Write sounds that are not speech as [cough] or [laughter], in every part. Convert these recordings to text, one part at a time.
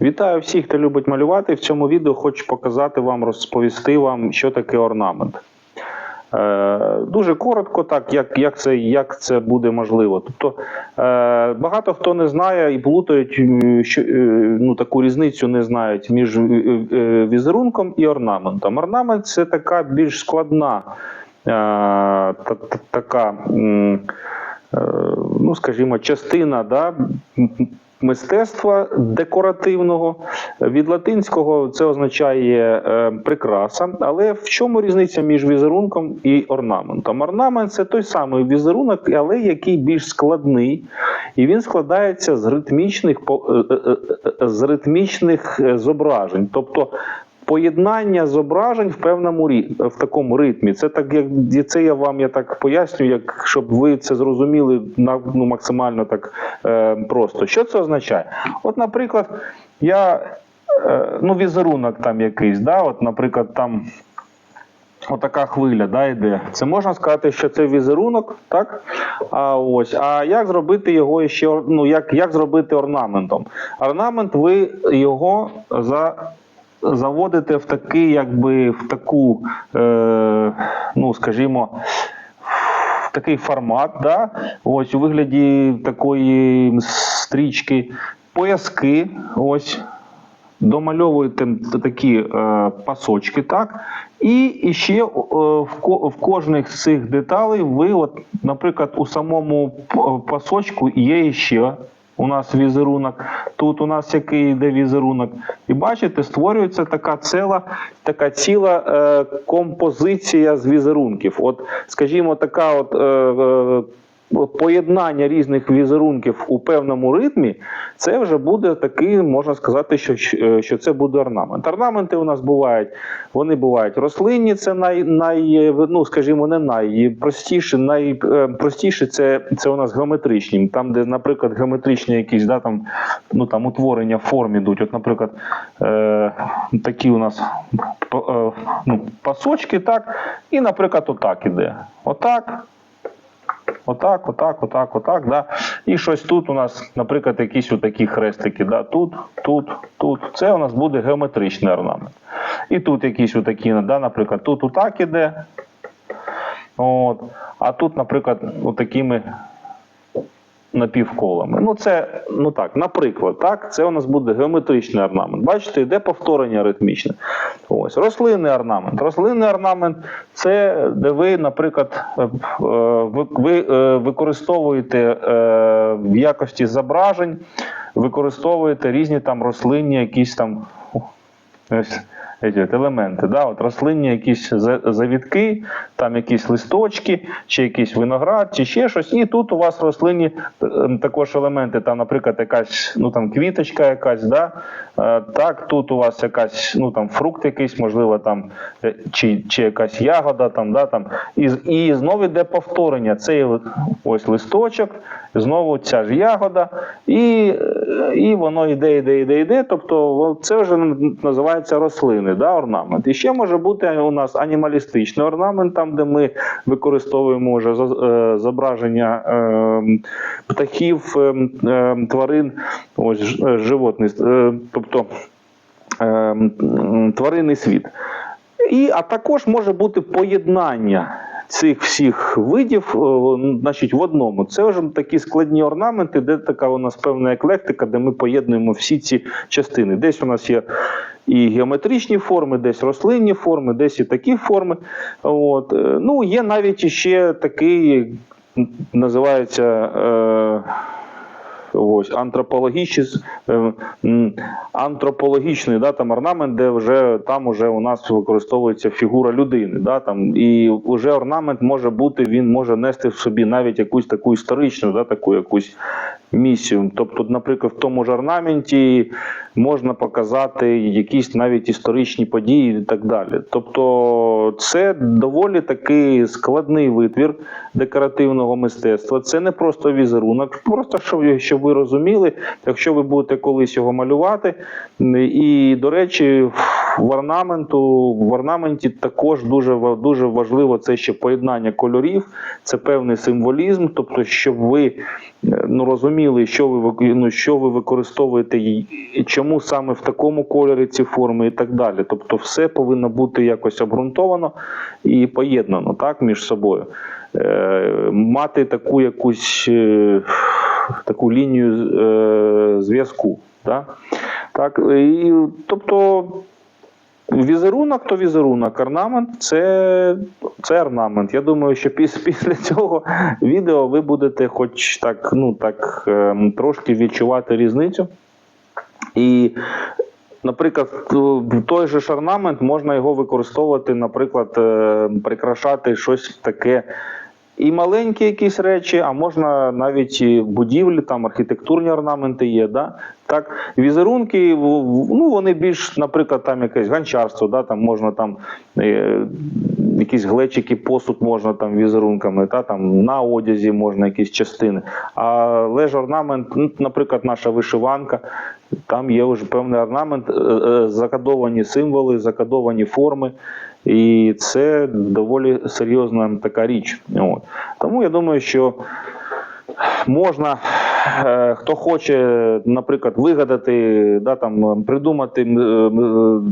Вітаю всіх, хто любить малювати. В цьому відео хочу показати вам, розповісти вам, що таке орнамент. Е, дуже коротко, так як, як, це, як це буде можливо. Тобто е, багато хто не знає і плутають е, що, е, ну, таку різницю не знають між е, е, візерунком і орнаментом. Орнамент це така більш складна е, та, та- така. е, ну, скажімо, частина да, мистецтва декоративного. Від латинського це означає е, прикраса. Але в чому різниця між візерунком і орнаментом? Орнамент це той самий візерунок, але який більш складний, і він складається з ритмічних, е, е, з ритмічних зображень. Тобто Поєднання зображень в певному в такому ритмі. Це так, як це я вам я так поясню, як щоб ви це зрозуміли на ну, максимально так е, просто. Що це означає? От, наприклад, я е, ну, візерунок там якийсь, да, от, наприклад, там. Отака хвиля да, йде. Це можна сказати, що це візерунок, так? А ось, а як зробити його ще ну, як, як зробити орнаментом? Орнамент ви його за, заводите в такий, якби в таку, е, ну скажімо, в такий формат, да? ось у вигляді такої стрічки, пояски, ось домальовуєте такі е, пасочки, так? І, і ще е, в, ко- в кожних з цих деталей ви, от, наприклад, у самому пасочку є ще у нас візерунок. Тут у нас який йде візерунок. І бачите, створюється така ціла, така ціла е, композиція з візерунків. От, скажімо, така от. Е, е, Поєднання різних візерунків у певному ритмі, це вже буде такий, можна сказати, що, що- що це буде орнамент. Орнаменти у нас бувають, вони бувають рослинні, це най, най ну, скажімо, не найпростіше. Найпростіше це, це у нас геометричні. Там, де, наприклад, геометричні якісь да, там, ну, там, утворення форм ідуть. От, наприклад, е, такі у нас е, ну, пасочки, так, і, наприклад, отак іде. Отак. Отак, отак, отак, отак. Да? І щось тут у нас, наприклад, якісь отакі хрестики. Да? Тут, тут, тут. Це у нас буде геометричний орнамент. І тут якісь отакі, да? наприклад, тут отак іде. От. А тут, наприклад, отакими напівколами. Ну, це, ну так, наприклад, так, це у нас буде геометричний орнамент. Бачите, йде повторення ритмічне. Ось, рослинний орнамент. Рослинний орнамент це де ви, наприклад, е, ви, ви е, використовуєте е, в якості зображень, використовуєте різні там рослинні якісь там. Ось, от елементи, да, от рослинні якісь завітки, там якісь листочки, чи якийсь виноград, чи ще щось. І тут у вас рослинні е, також елементи, там, наприклад, якась ну, там, квіточка якась, да? е, так, тут у вас якась, ну, там, фрукт якийсь, можливо, там, е, чи, чи якась ягода, там, да, там. І, і знову йде повторення. Цей ось листочок, знову ця ж ягода, і, е, і воно йде, йде, йде, йде. Тобто це вже називається рослини, да, орнамент. І ще може бути у нас анімалістичний орнамент, там, де ми використовуємо вже е, зображення е, птахів, е, е, тварин, ось е, животних, е, тобто тваринний світ. І, а також може бути поєднання цих всіх видів значить, в одному. Це вже такі складні орнаменти, де така у нас певна еклектика, де ми поєднуємо всі ці частини. Десь у нас є і геометричні форми, десь рослинні форми, десь і такі форми. От. Е, Ну, є навіть іще такий, називається. Е, Ось антропологічний, е, антропологічний да, там орнамент, де вже там уже у нас використовується фігура людини. Да, там, і вже орнамент може бути, він може нести в собі навіть якусь таку історичну, да, таку якусь місію. Тобто, наприклад, в тому ж орнаменті можна показати якісь навіть історичні події і так далі. Тобто, це доволі такий складний витвір декоративного мистецтва. Це не просто візерунок, просто щоб, ви- розуміли, якщо ви будете колись його малювати. І, до речі, в орнаменту в орнаменті також дуже дуже важливо це ще поєднання кольорів, це певний символізм. Тобто, щоб ви е, ну розуміли, що ви ну, що ви використовуєте і чому саме в такому кольорі ці форми і так далі. Тобто, все повинно бути якось обґрунтовано і поєднано так між собою. Е, мати таку якусь е, таку лінію е, зв'язку. Так? Так, і, тобто візерунок то візерунок, орнамент це, це орнамент. Я думаю, що після, [laughs] після цього відео ви будете хоч так, ну, так ем, трошки відчувати різницю. І, наприклад, той же ж орнамент можна його використовувати, наприклад, е, прикрашати щось таке. І маленькі якісь речі, а можна навіть і будівлі, там архітектурні орнаменти є. Да? Так, візерунки, ну вони більш, наприклад, там якесь гончарство, да? там можна там е, якісь глечики, посуд можна там візерунками, та, там, на одязі можна якісь частини. Але ж орнамент, ну, наприклад, наша вишиванка, там є вже певний орнамент, е, е, закодовані символи, закодовані форми. І це доволі серйозна така річ. От. Тому я думаю, що можна, хто хоче, наприклад, вигадати, да, там, придумати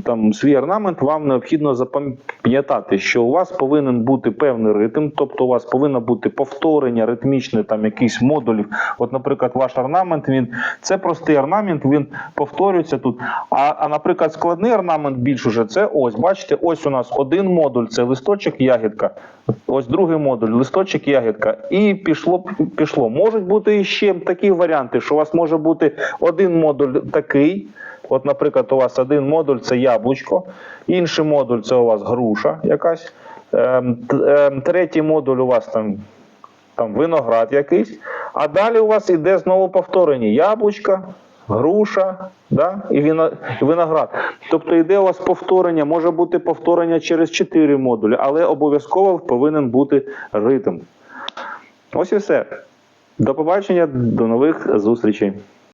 там, свій орнамент, вам необхідно запам'ятати, що у вас повинен бути певний ритм, тобто у вас повинно бути повторення ритмічне, там якийсь модулів. От, наприклад, ваш орнамент, він це простий орнамент, він повторюється тут. А, а наприклад, складний орнамент більш уже це ось, бачите, ось у нас один модуль, це листочок, ягідка. Ось другий модуль, листочок, ягідка. І пішло, пішло. Можуть бути і ще такі варіанти, що у вас може бути один модуль такий. От, наприклад, у вас один модуль це яблучко, інший модуль це у вас груша якась. Ем, ем, третій модуль у вас там, там виноград якийсь. А далі у вас іде знову повторення яблучка, груша да? і виноград. Тобто йде у вас повторення, може бути повторення через 4 модулі, але обов'язково повинен бути ритм. Ось і все. До побачення, до нових зустрічей.